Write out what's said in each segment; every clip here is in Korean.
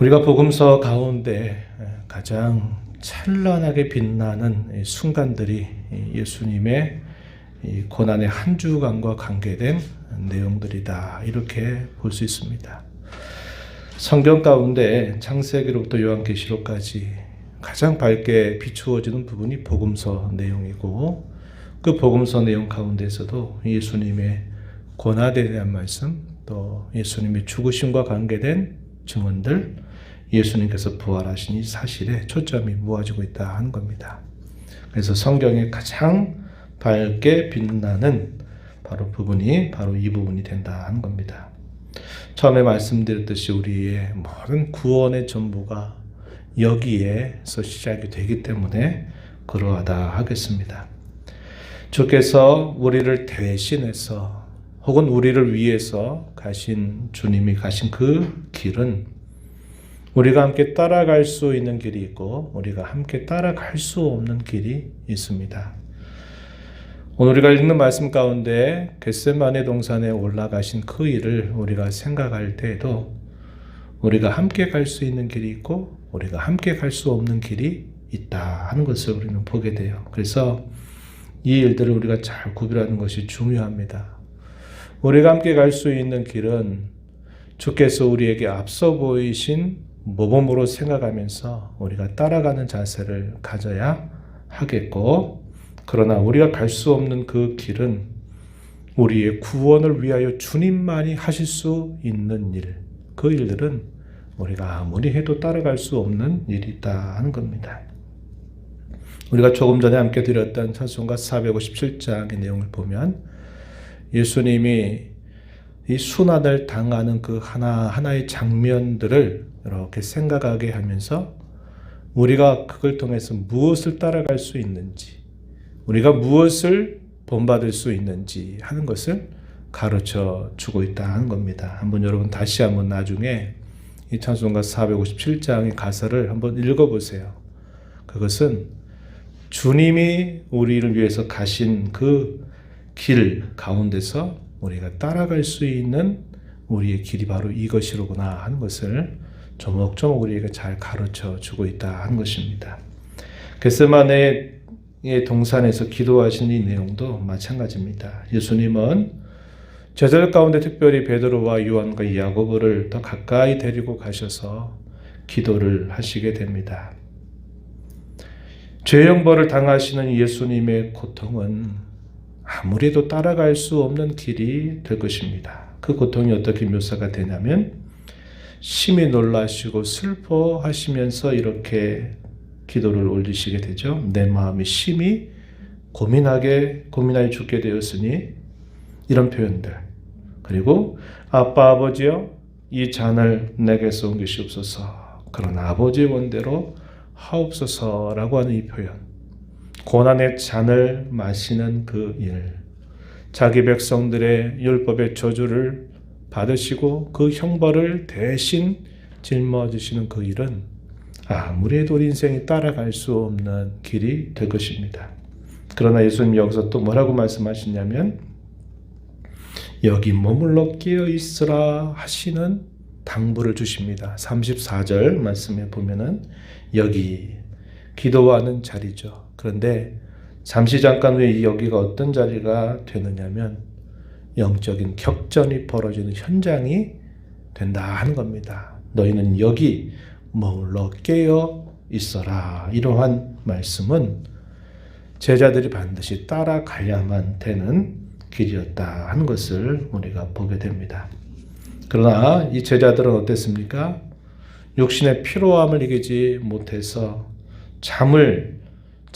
우리가 복음서 가운데 가장 찬란하게 빛나는 순간들이 예수님의 고난의 한 주간과 관계된 내용들이다. 이렇게 볼 수 있습니다. 성경 가운데 창세기로부터 요한계시록까지 가장 밝게 비추어지는 부분이 복음서 내용이고 그 복음서 내용 가운데서도 예수님의 고난에 대한 말씀 또 예수님의 죽으심과 관계된 증언들 예수님께서 부활하신 이 사실에 초점이 모아지고 있다 하는 겁니다. 그래서 성경에 가장 밝게 빛나는 바로 부분이 바로 이 부분이 된다 하는 겁니다. 처음에 말씀드렸듯이 우리의 모든 구원의 전부가 여기에서 시작이 되기 때문에 그러하다 하겠습니다. 주께서 우리를 대신해서 혹은 우리를 위해서 가신 주님이 가신 그 길은 우리가 함께 따라갈 수 있는 길이 있고 우리가 함께 따라갈 수 없는 길이 있습니다. 오늘 우리가 읽는 말씀 가운데 겟세만의 동산에 올라가신 그 일을 우리가 생각할 때에도 우리가 함께 갈 수 있는 길이 있고 우리가 함께 갈 수 없는 길이 있다 하는 것을 우리는 보게 돼요. 그래서 이 일들을 우리가 잘 구별하는 것이 중요합니다. 우리가 함께 갈 수 있는 길은 주께서 우리에게 앞서 보이신 모범으로 생각하면서 우리가 따라가는 자세를 가져야 하겠고, 그러나 우리가 갈 수 없는 그 길은 우리의 구원을 위하여 주님만이 하실 수 있는 일, 그 일들은 우리가 아무리 해도 따라갈 수 없는 일이 있다 하는 겁니다. 우리가 조금 전에 함께 드렸던 찬송가 457장의 내용을 보면 예수님이 이 순환을 당하는 그 하나하나의 장면들을 이렇게 생각하게 하면서 우리가 그걸 통해서 무엇을 따라갈 수 있는지, 우리가 무엇을 본받을 수 있는지 하는 것을 가르쳐 주고 있다 하는 겁니다. 한번 여러분 다시 한번 나중에 이 찬송가 457장의 가사를 한번 읽어보세요. 그것은 주님이 우리를 위해서 가신 그 길 가운데서 우리가 따라갈 수 있는 우리의 길이 바로 이것이로구나 하는 것을 조목조목 우리에게 잘 가르쳐 주고 있다 하는 것입니다. 겟세마네의 동산에서 기도하신 이 내용도 마찬가지입니다. 예수님은 제자들 가운데 특별히 베드로와 요한과 야고보를 더 가까이 데리고 가셔서 기도를 하시게 됩니다. 죄형벌을 당하시는 예수님의 고통은 아무래도 따라갈 수 없는 길이 될 것입니다. 그 고통이 어떻게 묘사가 되냐면 심히 놀라시고 슬퍼하시면서 이렇게 기도를 올리시게 되죠. 내 마음이 심히 고민하게 고민하여 죽게 되었으니 이런 표현들 그리고 아빠 아버지여 이 잔을 내게서 옮기시옵소서. 그러나 아버지의 원대로 하옵소서라고 하는 이 표현. 고난의 잔을 마시는 그 일, 자기 백성들의 율법의 저주를 받으시고 그 형벌을 대신 짊어지시는 그 일은 우리 인생이 따라갈 수 없는 길이 될 것입니다. 그러나 예수님 여기서 또 뭐라고 말씀하시냐면 여기 머물러 깨어 있으라 하시는 당부를 주십니다. 34절 말씀에 보면은 여기 기도하는 자리죠. 그런데 잠시 잠깐 후에 이 여기가 어떤 자리가 되느냐면 영적인 격전이 벌어지는 현장이 된다 하는 겁니다. 너희는 여기 머물러 깨어 있어라. 이러한 말씀은 제자들이 반드시 따라가야만 되는 길이었다 하는 것을 우리가 보게 됩니다. 그러나 이 제자들은 어땠습니까? 육신의 피로함을 이기지 못해서 잠을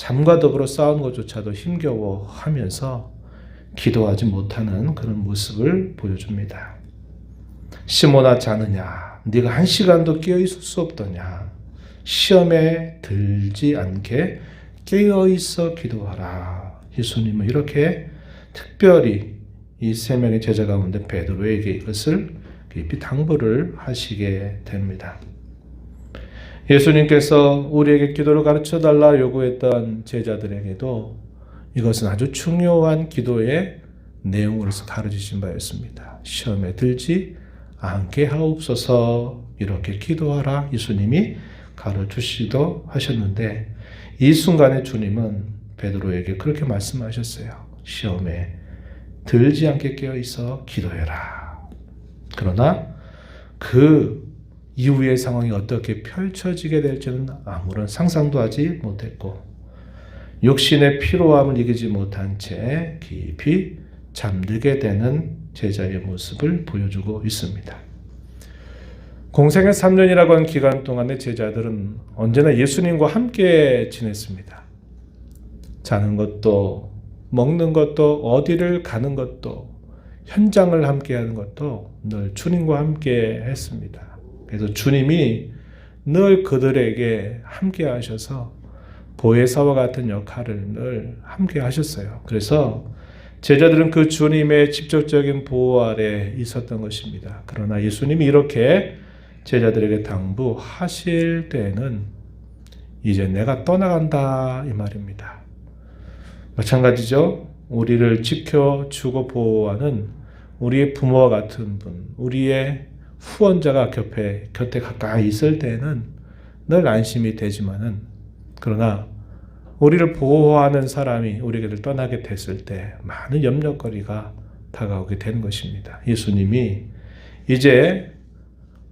잠과 더불어 싸우는 것조차도 힘겨워하면서 기도하지 못하는 그런 모습을 보여줍니다. 시모나 자느냐? 네가 한 시간도 깨어 있을 수 없더냐? 시험에 들지 않게 깨어 있어 기도하라. 예수님은 이렇게 특별히 이 세 명의 제자 가운데 베드로에게 이것을 깊이 당부를 하시게 됩니다. 예수님께서 우리에게 기도를 가르쳐 달라 요구했던 제자들에게도 이것은 아주 중요한 기도의 내용으로서 가르치신 바였습니다. 시험에 들지 않게 하옵소서 이렇게 기도하라 예수님이 가르치시도 하셨는데 이 순간에 주님은 베드로에게 그렇게 말씀하셨어요. 시험에 들지 않게 깨어 있어 기도해라. 그러나 그 이후의 상황이 어떻게 펼쳐지게 될지는 아무런 상상도 하지 못했고 육신의 피로함을 이기지 못한 채 깊이 잠들게 되는 제자의 모습을 보여주고 있습니다. 공생의 3년이라고 하는 기간 동안의 제자들은 언제나 예수님과 함께 지냈습니다. 자는 것도 먹는 것도 어디를 가는 것도 현장을 함께 하는 것도 늘 주님과 함께 했습니다. 그래서 주님이 늘 그들에게 함께 하셔서 보혜사와 같은 역할을 늘 함께 하셨어요. 그래서 제자들은 그 주님의 직접적인 보호 아래 있었던 것입니다. 그러나 예수님이 이렇게 제자들에게 당부하실 때에는 이제 내가 떠나간다 이 말입니다. 마찬가지죠. 우리를 지켜주고 보호하는 우리의 부모와 같은 분, 우리의 후원자가 곁에, 곁에 가까이 있을 때는 늘 안심이 되지만은 그러나 우리를 보호하는 사람이 우리를 떠나게 됐을 때 많은 염려거리가 다가오게 되는 것입니다. 예수님이 이제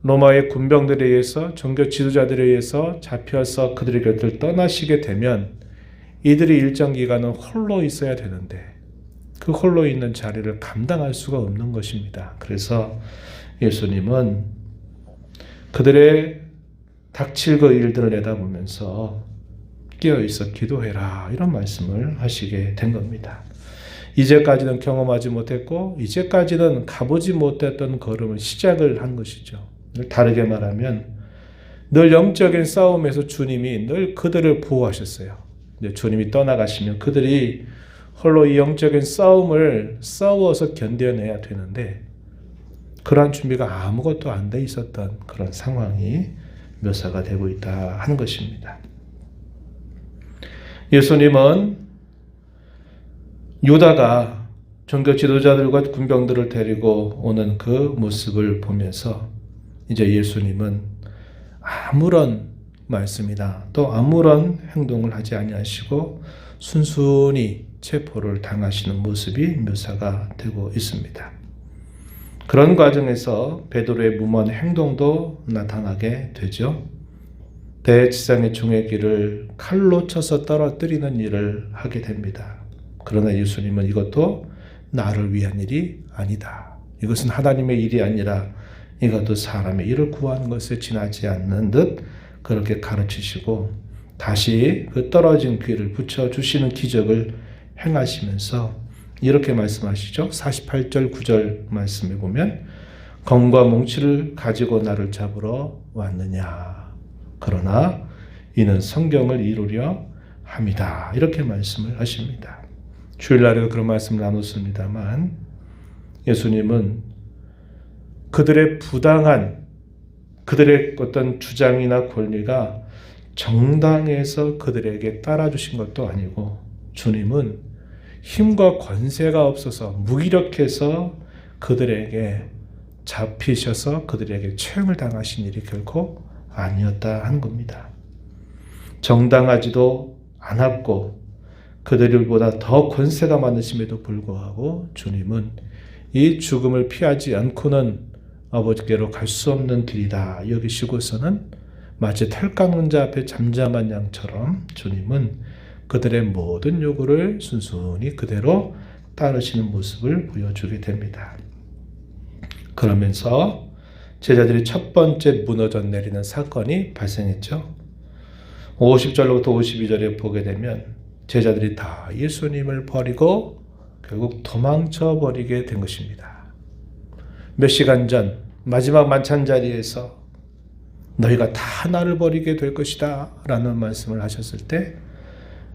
로마의 군병들에 의해서 종교 지도자들에 의해서 잡혀서 그들의 곁을 떠나시게 되면 이들이 일정 기간은 홀로 있어야 되는데 그 홀로 있는 자리를 감당할 수가 없는 것입니다. 그래서 예수님은 그들의 닥칠 그 일들을 내다보면서 깨어 있어 기도해라 이런 말씀을 하시게 된 겁니다. 이제까지는 경험하지 못했고 이제까지는 가보지 못했던 걸음을 시작을 한 것이죠. 다르게 말하면 늘 영적인 싸움에서 주님이 늘 그들을 보호하셨어요. 주님이 떠나가시면 그들이 홀로 이 영적인 싸움을 싸워서 견뎌내야 되는데 그러한 준비가 아무것도 안 돼 있었던 그런 상황이 묘사가 되고 있다 하는 것입니다. 예수님은 유다가 종교 지도자들과 군병들을 데리고 오는 그 모습을 보면서 이제 예수님은 아무런 말씀이나 또 아무런 행동을 하지 아니하시고 순순히 체포를 당하시는 모습이 묘사가 되고 있습니다. 그런 과정에서 베드로의 무모한 행동도 나타나게 되죠. 대지상의 종의 길을 칼로 쳐서 떨어뜨리는 일을 하게 됩니다. 그러나 예수님은 이것도 나를 위한 일이 아니다. 이것은 하나님의 일이 아니라 이것도 사람의 일을 구하는 것에 지나지 않는 듯 그렇게 가르치시고 다시 그 떨어진 귀를 붙여 주시는 기적을 행하시면서 이렇게 말씀하시죠. 48절 9절 말씀에 보면 검과 몽치를 가지고 나를 잡으러 왔느냐. 그러나 이는 성경을 이루려 합니다. 이렇게 말씀을 하십니다. 주일날에도 그런 말씀을 나눴습니다만 예수님은 그들의 부당한 그들의 어떤 주장이나 권리가 정당해서 그들에게 따라주신 것도 아니고 주님은 힘과 권세가 없어서 무기력해서 그들에게 잡히셔서 그들에게 처형을 당하신 일이 결코 아니었다 하는 겁니다. 정당하지도 않았고 그들보다 더 권세가 많으심에도 불구하고 주님은 이 죽음을 피하지 않고는 아버지께로 갈 수 없는 길이다 여기시고서는 마치 털 깎는 자 앞에 잠잠한 양처럼 주님은 그들의 모든 요구를 순순히 그대로 따르시는 모습을 보여주게 됩니다. 그러면서 제자들이 첫 번째 무너져 내리는 사건이 발생했죠. 50절로부터 52절에 보게 되면 제자들이 다 예수님을 버리고 결국 도망쳐 버리게 된 것입니다. 몇 시간 전 마지막 만찬 자리에서 너희가 다 나를 버리게 될 것이다 라는 말씀을 하셨을 때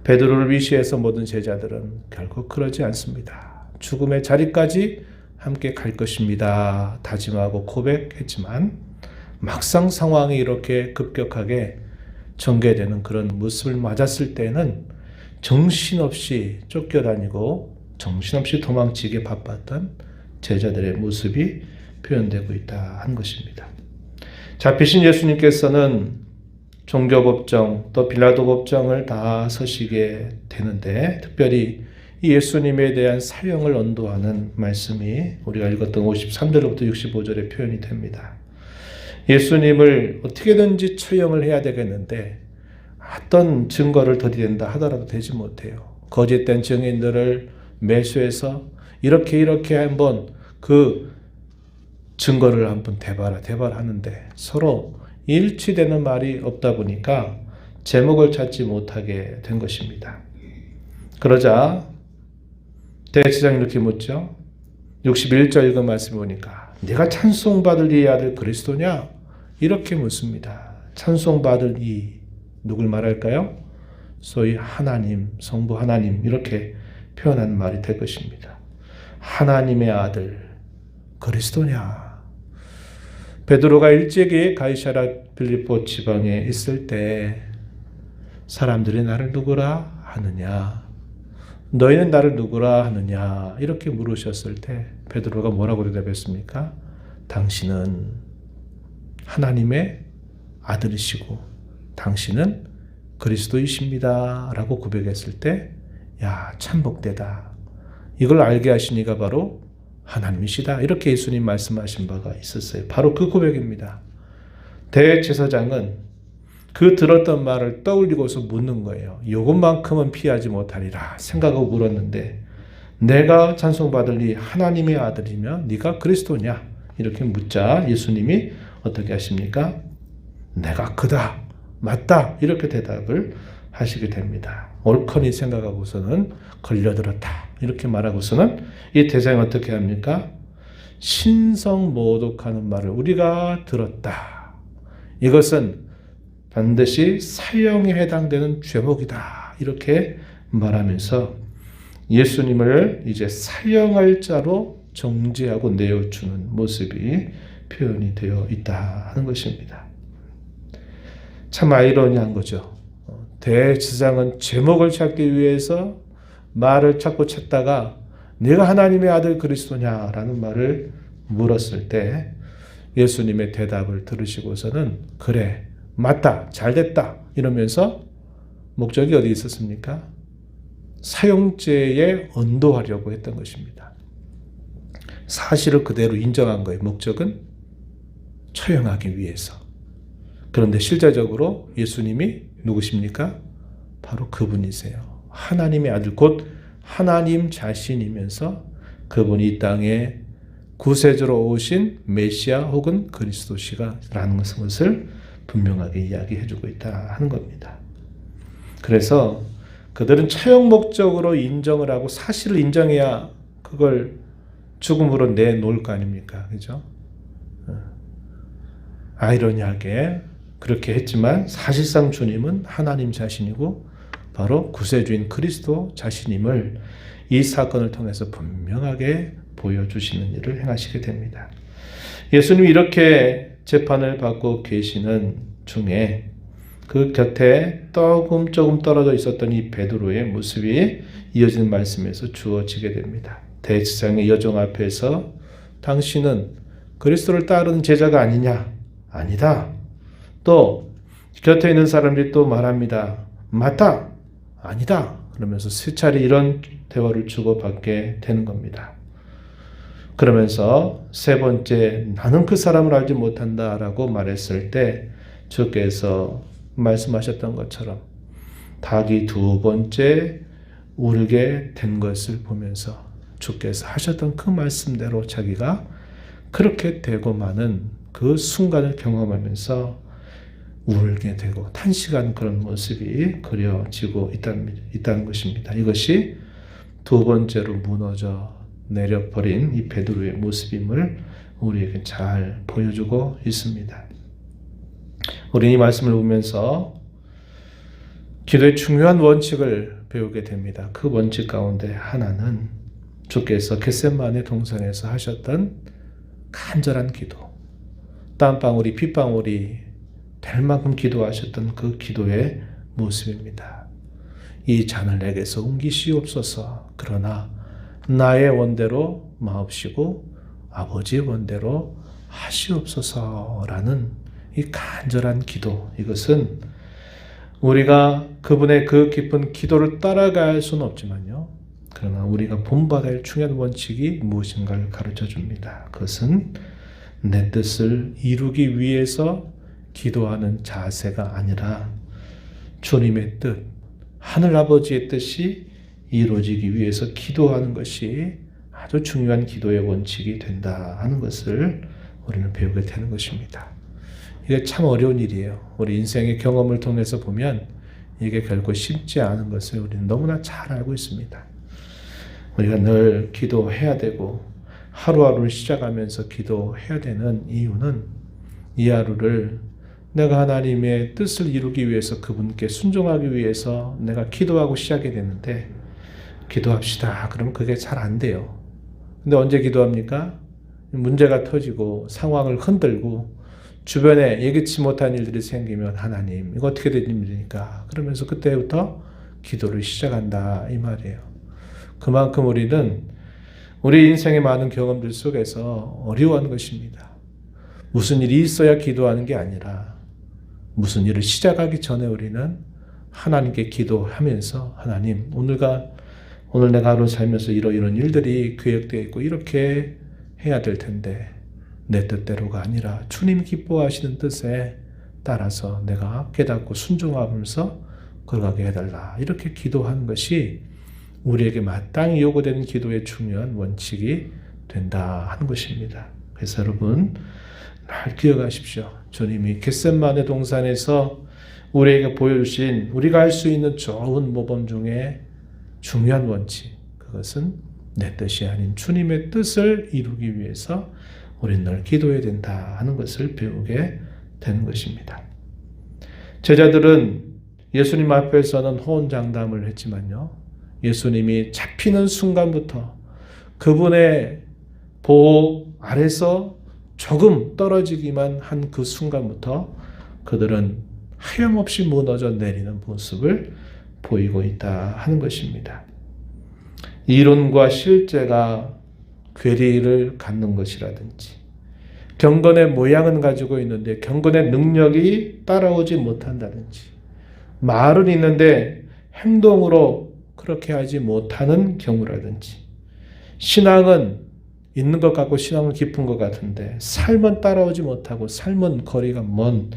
베드로를 위시해서 모든 제자들은 결국 그러지 않습니다. 죽음의 자리까지 함께 갈 것입니다. 다짐하고 고백했지만 막상 상황이 이렇게 급격하게 전개되는 그런 모습을 맞았을 때는 정신없이 쫓겨다니고 정신없이 도망치게 바빴던 제자들의 모습이 표현되고 있다 한 것입니다. 잡히신 예수님께서는 종교법정 또 빌라도 법정을 다 서시게 되는데 특별히 이 예수님에 대한 사형을 언도하는 말씀이 우리가 읽었던 53절부터 65절에 표현이 됩니다. 예수님을 어떻게든지 처형을 해야 되겠는데 어떤 증거를 들이댄다 하더라도 되지 못해요. 거짓된 증인들을 매수해서 이렇게 이렇게 한번 그 증거를 한번 대발하 대발 하는데 서로 일치되는 말이 없다 보니까 제목을 찾지 못하게 된 것입니다. 그러자 대제장이 이렇게 묻죠. 61절 읽은 말씀 보니까 네가 찬송받을 이 아들 그리스도냐? 이렇게 묻습니다. 찬송받을 이 누굴 말할까요? 소위 하나님, 성부 하나님 이렇게 표현한 말이 될 것입니다. 하나님의 아들 그리스도냐? 베드로가 일찍이 가이사라 빌리포 지방에 있을 때 사람들이 나를 누구라 하느냐? 너희는 나를 누구라 하느냐? 이렇게 물으셨을 때 베드로가 뭐라고 대답했습니까? 당신은 하나님의 아들이시고 당신은 그리스도이십니다. 라고 고백했을 때, 야, 참 복되다. 이걸 알게 하시니가 바로 하나님이시다. 이렇게 예수님 말씀하신 바가 있었어요. 바로 그 고백입니다. 대제사장은 그 들었던 말을 떠올리고서 묻는 거예요. 요것만큼은 피하지 못하리라 생각하고 물었는데 내가 찬송받을 이 하나님의 아들이면 네가 그리스도냐? 이렇게 묻자 예수님이 어떻게 하십니까? 내가 그다. 맞다. 이렇게 대답을 하시게 됩니다. 옳거니 생각하고서는 걸려들었다. 이렇게 말하고서는 이 대장이 어떻게 합니까? 신성 모독하는 말을 우리가 들었다. 이것은 반드시 사형에 해당되는 죄목이다. 이렇게 말하면서 예수님을 이제 사형할 자로 정죄하고 내어주는 모습이 표현이 되어 있다 하는 것입니다. 참 아이러니한 거죠. 대지상은 제목을 찾기 위해서 말을 찾고 찾다가 내가 하나님의 아들 그리스도냐라는 말을 물었을 때 예수님의 대답을 들으시고서는 그래 맞다 잘됐다 이러면서 목적이 어디 있었습니까? 사용죄에 언도하려고 했던 것입니다. 사실을 그대로 인정한 거예요. 목적은 처형하기 위해서. 그런데 실제적으로 예수님이 누구십니까? 바로 그분이세요. 하나님의 아들, 곧 하나님 자신이면서 그분이 이 땅에 구세주로 오신 메시아 혹은 그리스도시가라는 것을 분명하게 이야기해 주고 있다 하는 겁니다. 그래서 그들은 차용 목적으로 인정을 하고 사실을 인정해야 그걸 죽음으로 내놓을 거 아닙니까? 그죠? 어. 아이러니하게 그렇게 했지만 사실상 주님은 하나님 자신이고 바로 구세주인 그리스도 자신임을 이 사건을 통해서 분명하게 보여주시는 일을 행하시게 됩니다. 예수님이 이렇게 재판을 받고 계시는 중에 그 곁에 조금 조금 떨어져 있었던 이 베드로의 모습이 이어지는 말씀에서 주어지게 됩니다. 대지상의 여종 앞에서 당신은 그리스도를 따르는 제자가 아니냐? 아니다. 또 곁에 있는 사람들이 또 말합니다. 맞다. 아니다. 그러면서 세 차례 이런 대화를 주고받게 되는 겁니다. 그러면서 세 번째 나는 그 사람을 알지 못한다라고 말했을 때 주께서 말씀하셨던 것처럼 닭이 두 번째 울게 된 것을 보면서 주께서 하셨던 그 말씀대로 자기가 그렇게 되고 마는 그 순간을 경험하면서 울게 되고 탄식하는 그런 모습이 그려지고 있다는, 있다는 것입니다. 이것이 두 번째로 무너져 내려버린 이 베드로의 모습임을 우리에게 잘 보여주고 있습니다. 우리는 이 말씀을 보면서 기도의 중요한 원칙을 배우게 됩니다. 그 원칙 가운데 하나는 주께서 겟셋만의 동산에서 하셨던 간절한 기도, 땀방울이 핏방울이 될 만큼 기도하셨던 그 기도의 모습입니다. 이 잔을 내게서 옮기시옵소서. 그러나 나의 원대로 마옵시고 아버지의 원대로 하시옵소서라는 이 간절한 기도 이것은 우리가 그분의 그 깊은 기도를 따라갈 수는 없지만요. 그러나 우리가 본받아야 할 중요한 원칙이 무엇인가를 가르쳐 줍니다. 그것은 내 뜻을 이루기 위해서 기도하는 자세가 아니라 주님의 뜻, 하늘 아버지의 뜻이 이루어지기 위해서 기도하는 것이 아주 중요한 기도의 원칙이 된다 하는 것을 우리는 배우게 되는 것입니다. 이게 참 어려운 일이에요. 우리 인생의 경험을 통해서 보면 이게 결코 쉽지 않은 것을 우리는 너무나 잘 알고 있습니다. 우리가 늘 기도해야 되고 하루하루를 시작하면서 기도해야 되는 이유는 이 하루를 내가 하나님의 뜻을 이루기 위해서 그분께 순종하기 위해서 내가 기도하고 시작이 되는데 기도합시다. 그러면 그게 잘 안 돼요. 근데 언제 기도합니까? 문제가 터지고 상황을 흔들고 주변에 예기치 못한 일들이 생기면 하나님 이거 어떻게 된 일입니까? 그러면서 그때부터 기도를 시작한다 이 말이에요. 그만큼 우리는 우리 인생의 많은 경험들 속에서 어려워하는 것입니다. 무슨 일이 있어야 기도하는 게 아니라 무슨 일을 시작하기 전에 우리는 하나님께 기도하면서 하나님 오늘가 오늘 내가 하루 살면서 이러이런 일들이 계획되어 있고 이렇게 해야 될 텐데 내 뜻대로가 아니라 주님 기뻐하시는 뜻에 따라서 내가 깨닫고 순종하면서 걸어가게 해달라 이렇게 기도하는 것이 우리에게 마땅히 요구되는 기도의 중요한 원칙이 된다 하는 것입니다. 그래서 여러분 날 기억하십시오. 주님이 겟셋만의 동산에서 우리에게 보여주신 우리가 할 수 있는 좋은 모범 중에 중요한 원칙 그것은 내 뜻이 아닌 주님의 뜻을 이루기 위해서 우리는 늘 기도해야 된다 하는 것을 배우게 되는 것입니다. 제자들은 예수님 앞에서는 호언장담을 했지만요. 예수님이 잡히는 순간부터 그분의 보호 아래서 조금 떨어지기만 한 그 순간부터 그들은 하염없이 무너져 내리는 모습을 보이고 있다 하는 것입니다. 이론과 실제가 괴리를 갖는 것이라든지 경건의 모양은 가지고 있는데 경건의 능력이 따라오지 못한다든지 말은 있는데 행동으로 그렇게 하지 못하는 경우라든지 신앙은 있는 것 같고 신앙은 깊은 것 같은데 삶은 따라오지 못하고 삶은 거리가 먼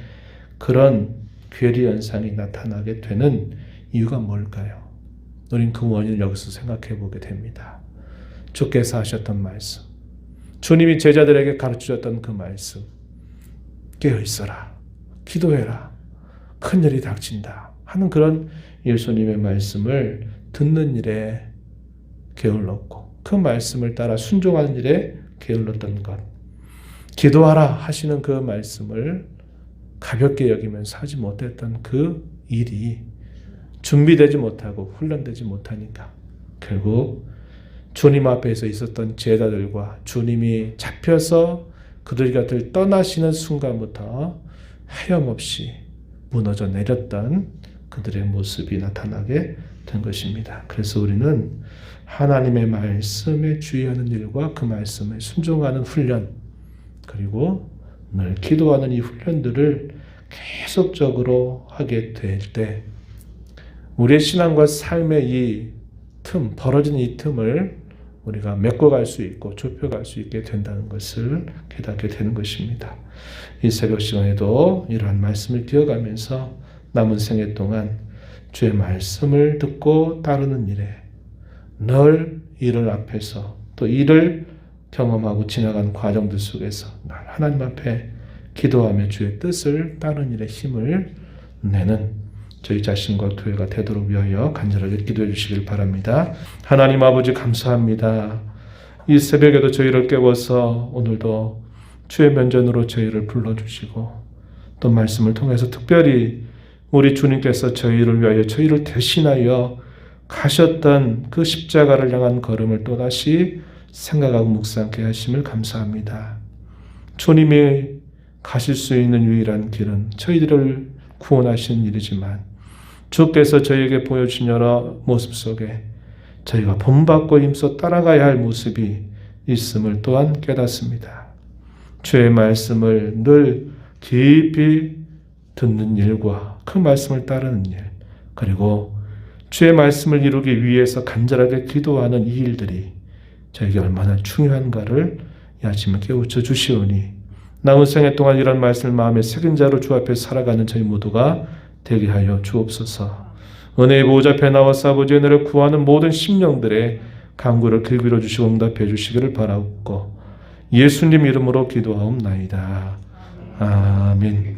그런 괴리 현상이 나타나게 되는 이유가 뭘까요? 우린 그 원인을 여기서 생각해 보게 됩니다. 주께서 하셨던 말씀. 주님이 제자들에게 가르쳐 줬던 그 말씀. 깨어 있어라. 기도해라. 큰 일이 닥친다. 하는 그런 예수님의 말씀을 듣는 일에 게을렀고 그 말씀을 따라 순종하는 일에 게을렀던 것. 기도하라 하시는 그 말씀을 가볍게 여기면서 하지 못했던 그 일이 준비되지 못하고 훈련되지 못하니까 결국 주님 앞에서 있었던 제자들과 주님이 잡혀서 그들 곁을 떠나시는 순간부터 하염없이 무너져 내렸던 그들의 모습이 나타나게 된 것입니다. 그래서 우리는 하나님의 말씀에 주의하는 일과 그 말씀에 순종하는 훈련, 그리고 늘 기도하는 이 훈련들을 계속적으로 하게 될 때, 우리의 신앙과 삶의 이 틈, 벌어진 이 틈을 우리가 메꿔갈 수 있고 좁혀갈 수 있게 된다는 것을 깨닫게 되는 것입니다. 이 새벽 시간에도 이러한 말씀을 기억하면서 남은 생애 동안 주의 말씀을 듣고 따르는 일에 늘 이를 앞에서 또 이를 경험하고 지나간 과정들 속에서 늘 하나님 앞에 기도하며 주의 뜻을 따르는 일에 힘을 내는 저희 자신과 교회가 되도록 위하여 간절하게 기도해 주시길 바랍니다. 하나님 아버지 감사합니다. 이 새벽에도 저희를 깨워서 오늘도 주의 면전으로 저희를 불러주시고 또 말씀을 통해서 특별히 우리 주님께서 저희를 위하여 저희를 대신하여 가셨던 그 십자가를 향한 걸음을 또다시 생각하고 묵상케 하심을 감사합니다. 주님이 가실 수 있는 유일한 길은 저희들을 구원하시는 일이지만 주께서 저희에게 보여준 여러 모습 속에 저희가 본받고 힘써 따라가야 할 모습이 있음을 또한 깨닫습니다. 주의 말씀을 늘 깊이 듣는 일과 그 말씀을 따르는 일, 그리고 주의 말씀을 이루기 위해서 간절하게 기도하는 이 일들이 저에게 얼마나 중요한가를 이 아침에 깨우쳐 주시오니 남은 생애 동안 이런 말씀을 마음에 새긴 자로 주 앞에 살아가는 저희 모두가 되게 하여 주옵소서. 은혜의 보호자 앞에 나와서 아버지의 은혜를 구하는 모든 심령들의 간구를 길들여 주시고 응답해 주시기를 바라옵고 예수님 이름으로 기도하옵나이다. 아멘.